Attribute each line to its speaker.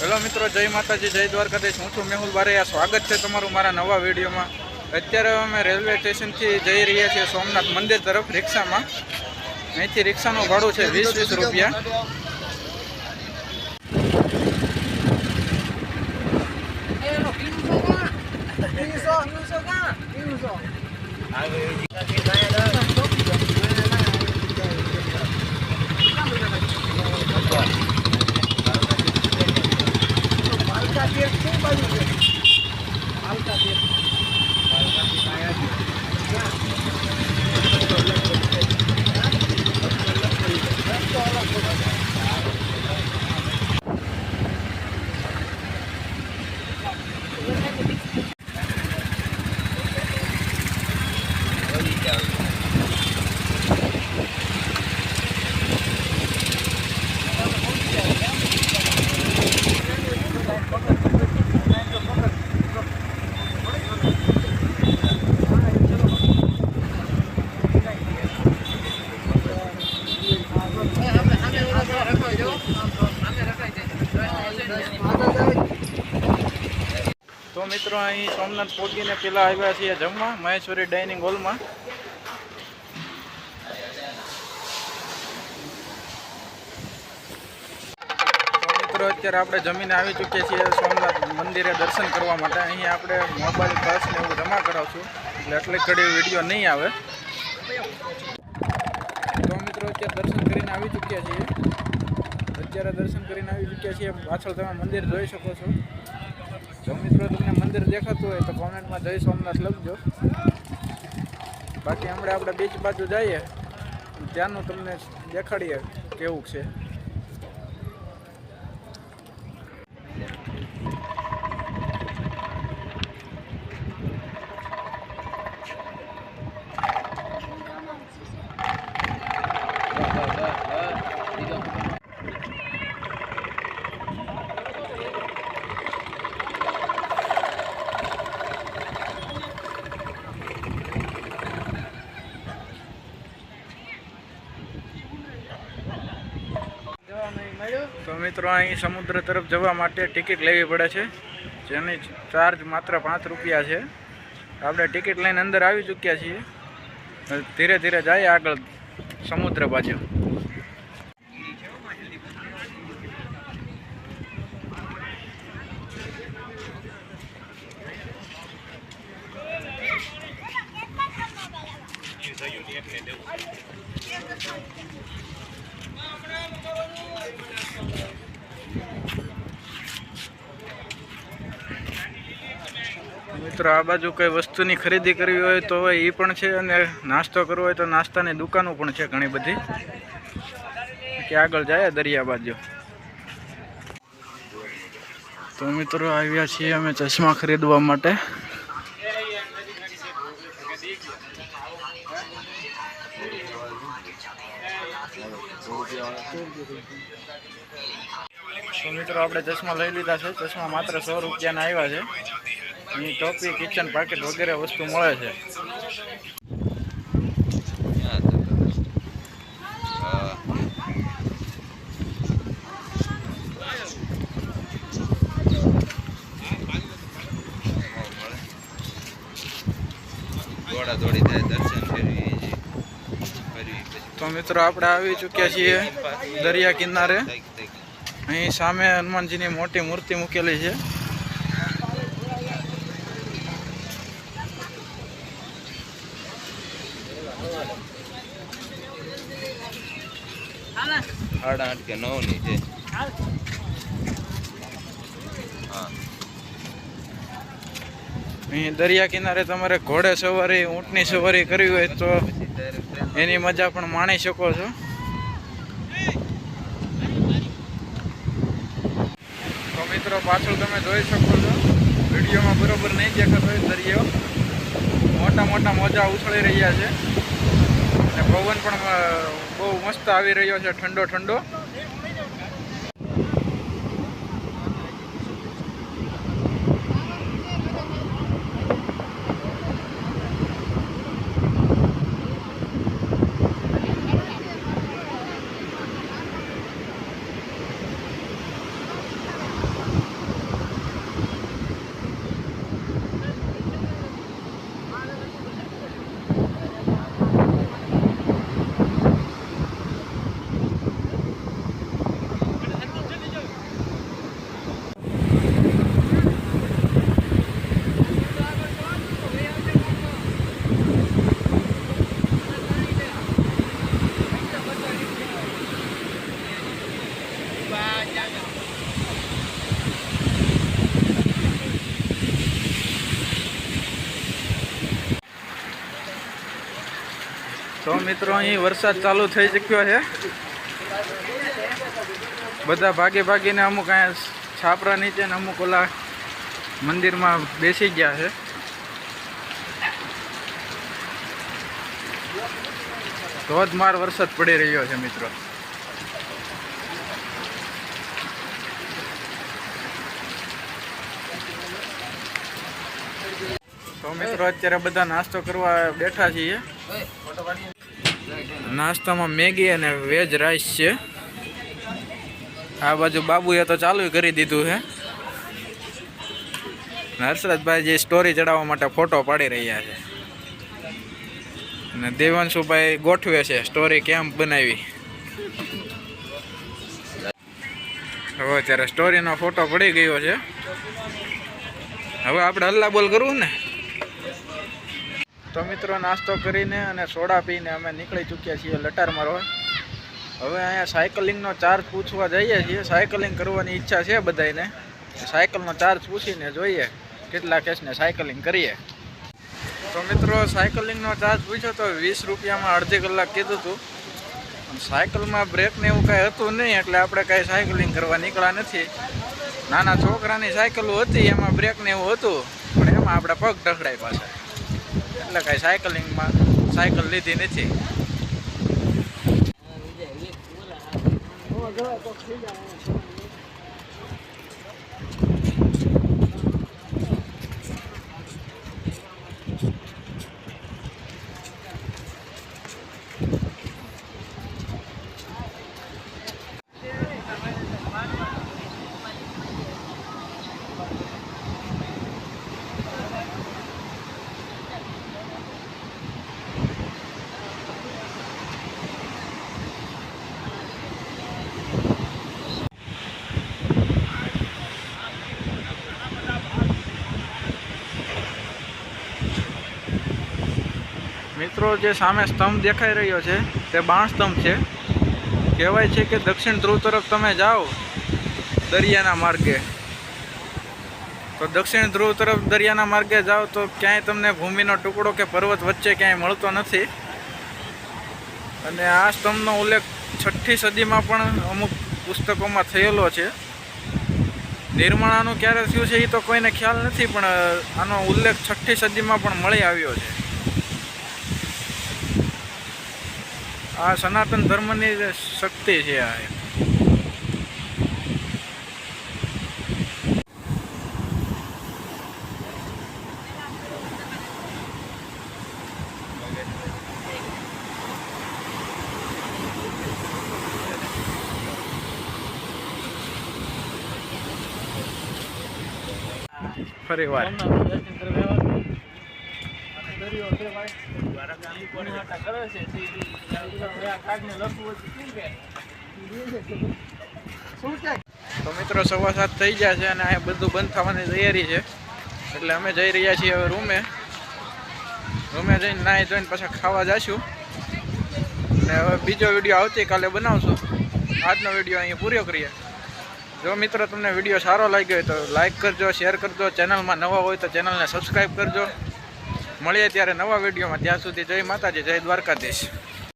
Speaker 1: Hello મિત્રો, જય માતાજી, જય દ્વારકાધીશ. હું છું મેહુલ બારૈયા. સ્વાગત છે તમારું મારા નવા વિડીયોમાં. અત્યારે અમે રેલવે સ્ટેશનથી જઈ રહ્યા છીએ સોમનાથ મંદિર તરફ રિક્ષામાં. અહીંથી રિક્ષાનું ભાડું છે વીસ વીસ રૂપિયા. તો મિત્રો, અહીં સોમનાથ પહોંચીને પેલા આવ્યા છીએ જમવા, મહેશ્વરી ડાઇનિંગ હોલમાં. અત્યારે આપણે જમીને આવી ચૂક્યા છીએ સોમનાથ મંદિરે દર્શન કરવા માટે. અહીં આપણે મોબાઈલ બસ ને એવું જમા કરાવશું, એટલે એટલી ઘડી વીડિયો નહીં આવે. તો મિત્રો, અત્યારે દર્શન કરીને આવી ચૂક્યા છીએ. અત્યારે દર્શન કરીને આવી ચૂક્યા છીએ પાછળ તમે મંદિર જોઈ શકો છો. જો મિત્રો તમને મંદિર દેખાતું હોય તો કોમેન્ટમાં જય સોમનાથ લખજો. બાકી હમણાં આપણે બીચ બાજુ જઈએ, ત્યાંનું તમને દેખાડીએ કેવું છે. તો મિત્રો, અહીં સમુદ્ર તરફ જવા માટે ટિકિટ લેવી પડે છે. જેની ચાર્જ માત્ર પાંચ રૂપિયા છે. આપણે ટિકિટ લઈને અંદર આવી ચૂક્યા છીએ. ધીરે ધીરે જાય આગળ સમુદ્ર બાજુ. મિત્રો, આ બાજુ કઈ વસ્તુની ખરીદી કરવી હોય તો એ પણ છે અને નાસ્તો કરવો હોય તો નાસ્તાની દુકાનો પણ છે ઘણી બધી. કે આગળ જાય દરિયા બાજુ. તો મિત્રો, આવ્યા છીએ અમે ચશ્મા ખરીદવા માટે. મિત્રો, આપણે ચશ્મા લઈ લીધા છે. ચશ્મા માત્ર સો રૂપિયાના આવ્યા છે. અહીં ટોપી કિચન પાકેટ વગેરે વસ્તુ મળે છે.
Speaker 2: દોડા દોડી થાય દર્શન કરવી કરવી
Speaker 1: તો મિત્રો આપણે આવી ચૂક્યા છીએ દરિયા કિનારે. અહીં સામે હનુમાનજીની મોટી મૂર્તિ મૂકેલી છે.
Speaker 2: સાડા આઠ કે નવની છે.
Speaker 1: દરિયા કિનારે તમારે ઘોડે સવારી, ઊંટની સવારી કરવી હોય તો એની મજા પણ માણી શકો છો. તો મિત્રો પાછળ તમે જોઈ શકો છો. વિડીયોમાં બરોબર નહીં દેખાતો હોય દરિયો. મોટા મોટા મોજા ઉછળી રહ્યા છે. અને પવન પણ બહુ મસ્ત આવી રહ્યો છે ઠંડો ઠંડો તો મિત્રો, અહીં વરસાદ ચાલુ થઈ ચૂક્યો છે. બધા ભાગી ભાગીને અમુક અહીંયા છાપરા નીચે ને અમુક ઓલા મંદિરમાં બેસી ગયા છે. ધોધમાર વરસાદ પડી રહ્યો છે મિત્રો. તો મિત્રો, અત્યારે બધા નાસ્તો કરવા બેઠા છીએ. નાસ્તામાં મેગી અને વેજ રાઈસ છે. આ બાજુ બાબુએ તો ચાલુ કરી દીધું છે. હર્ષરાજભાઈ જે સ્ટોરી ચડાવવા માટે ફોટો પાડી રહ્યા છે. અને દેવાંશુભાઈ ગોઠવે છે સ્ટોરી કેમ બનાવી. હવે અત્યારે સ્ટોરીનો ફોટો પડી ગયો છે. હવે આપણે હલ્લા બોલ કરવું ને? તો મિત્રો, નાસ્તો કરીને અને સોડા પીને અમે નીકળી ચૂક્યા છીએ લટાર મારવા હવે અહીંયા સાયકલિંગનો ચાર્જ પૂછવા જઈએ છીએ. સાયકલિંગ કરવાની ઈચ્છા છે બધાને સાયકલનો ચાર્જ પૂછીને જોઈએ કેટલા કેસને સાયકલિંગ કરીએ. તો મિત્રો, સાયકલિંગનો ચાર્જ પૂછ્યો તો વીસ રૂપિયામાં અડધી કલાક કીધું હતું સાયકલમાં બ્રેકને એવું કાંઈ હતું નહીં, એટલે આપણે કાંઈ સાયકલિંગ કરવા નીકળ્યા નથી. નાના છોકરાની સાયકલો હતી, એમાં બ્રેકને એવું હતું, પણ એમાં આપણે પગ ઢકડાય પાછા. એટલે કાંઈ સાયકલિંગમાં સાયકલ લીધી નથી. મિત્રો, જે સામે સ્તંભ દેખાઈ રહ્યો છે, તે બાણ સ્તંભ છે. કહેવાય છે કે દક્ષિણ ધ્રુવ તરફ તમે જાઓ, દરિયાના માર્ગે. તો દક્ષિણ ધ્રુવ તરફ દરિયાના માર્ગે જાઓ તો ક્યાંય તમને ભૂમિનો ટુકડો કે પર્વત વચ્ચે ક્યાંય મળતો નથી. અને આ સ્તંભનો ઉલ્લેખ છઠ્ઠી સદીમાં પણ અમુક પુસ્તકોમાં થયેલો છે. નિર્માણ આનું ક્યારે થયું છે એ તો કોઈને ખ્યાલ નથી, પણ આનો ઉલ્લેખ છઠ્ઠી સદીમાં પણ મળી આવ્યો છે. આ સનાતન ધર્મની શક્તિ છે આ. ફરી વાર. તો મિત્રો, સવા સાત થઈ ગયા છે અને અહીંયા બધું બંધ થવાની તૈયારી છે. એટલે અમે જઈ રહ્યા છીએ હવે રૂમે. રૂમે જઈને નાહી ધોઈને પાછા ખાવા જઈશું અને હવે બીજો વીડિયો આવતીકાલે બનાવશું. આજનો વીડિયો અહીંયા પૂરો કરીએ. જો મિત્રો, તમને વીડિયો સારો લાગ્યો હોય તો લાઈક કરજો, શેર કરજો. ચેનલમાં નવા હોય તો ચેનલને સબસ્ક્રાઈબ કરજો. મળીએ ત્યારે નવા વિડીયોમાં. ત્યાં સુધી જય માતાજી જય દ્વારકાધીશ.